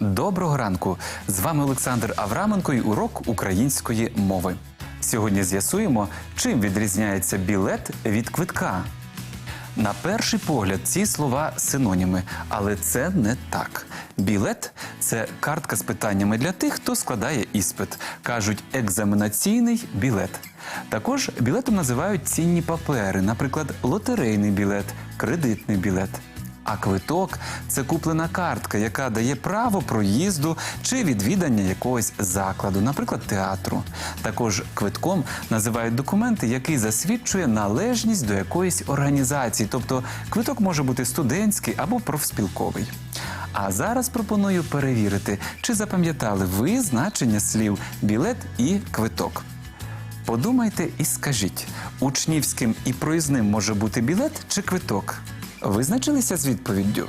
Доброго ранку! З вами Олександр Авраменко і урок української мови. Сьогодні з'ясуємо, чим відрізняється білет від квитка. На перший погляд ці слова синоніми, але це не так. Білет це картка з питаннями для тих, хто складає іспит. Кажуть, екзаменаційний білет. Також білетом називають цінні папери, наприклад, лотерейний білет, кредитний білет. А квиток це куплена картка, яка дає право проїзду чи відвідання якогось закладу, наприклад, театру. Також квитком називають документи, який засвідчує належність до якоїсь організації, тобто квиток може бути студентський або профспілковий. А зараз пропоную перевірити, чи запам'ятали ви значення слів білет і квиток. Подумайте і скажіть, учнівським і проїзним може бути білет чи квиток? Визначилися з відповіддю?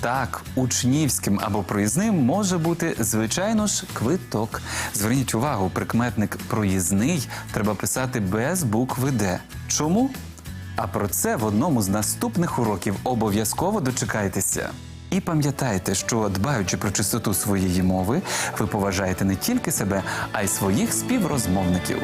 Так, учнівським або проїзним може бути, звичайно ж, квиток. Зверніть увагу, прикметник проїзний треба писати без букви Д. Чому? А про це в одному з наступних уроків обов'язково дочекайтеся. І пам'ятайте, що дбаючи про чистоту своєї мови, ви поважаєте не тільки себе, а й своїх співрозмовників.